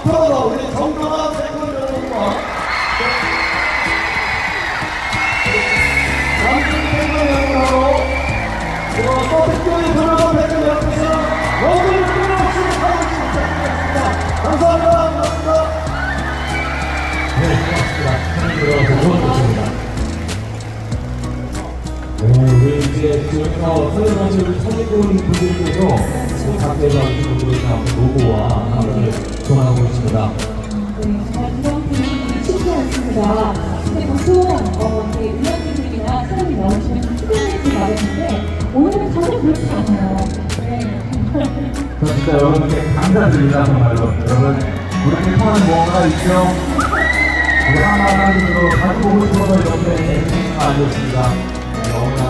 앞으로도 우리 건강한 대권 여러분과 남준 대권 여러분하고 그리고 또 특별히 돌아온 대권 여러분께서 모두를 끊임없이 하고 부탁드리겠습니다. 감사합니다. 고맙습니다. 네, 고맙습니다. 들어서 좋습니다. 이제 지금부터 설명하실 선생님 분들께서 그 각대가 오신 분들이 나온 로고와 함께 전하고 있습니다. 네, 정말 이런 분위기 쉽지 않습니다. 근데 보통 어, 이렇게 의원님들이나 사람이 나오시면 좀 특별히 말했는데 오늘은 전혀 그렇지 않아요. 네. 저 진짜 여러분께 감사드립니다, 정말로. 여러분, 우리에게 통하는 무언가 있죠? 우리 하나하나님으로 가지고 오고 싶어서 이렇게 애쓰신 거 아니었습니다. 네,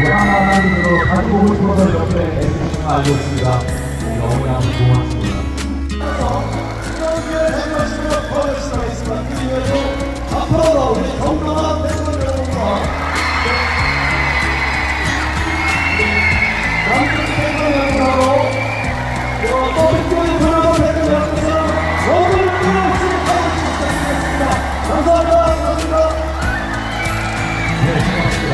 하나하나님으로 가지고 오고 싶어서 이렇게 애쓰신 거 아니었습니다. 너무나 고맙습니다.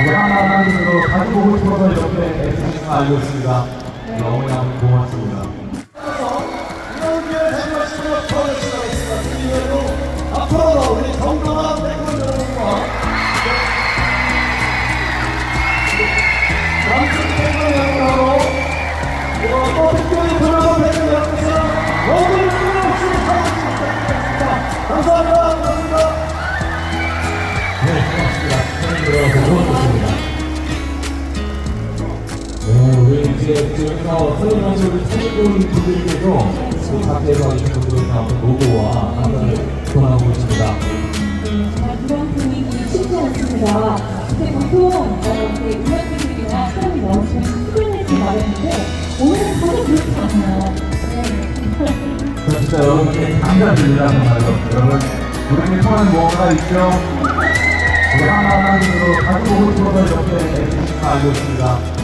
우리 하나하나님으로 가지고 싶어서 이렇게 애쓰신 거 아니었습니다. 너무나 고맙습니다. 이제 지금부터 설명하실 선생님 분들께서 그 각대가 오신 분들이 나온 로고와 함께 전하고 있습니다. 이런 분위기 쉽지 않습니다. 근데 보통 어, 이렇게 의원님들이나 사람이 나오시면 좀 특별히 말했는데 오늘은 전혀 그렇지 않아요. 네. 저 진짜 여러분께 감사드립니다, 정말로. 여러분, 우리에게 통하는 무언가 있죠? 우리 하나하나님으로 가지고 오고 싶어서 이렇게 거 아니었습니다.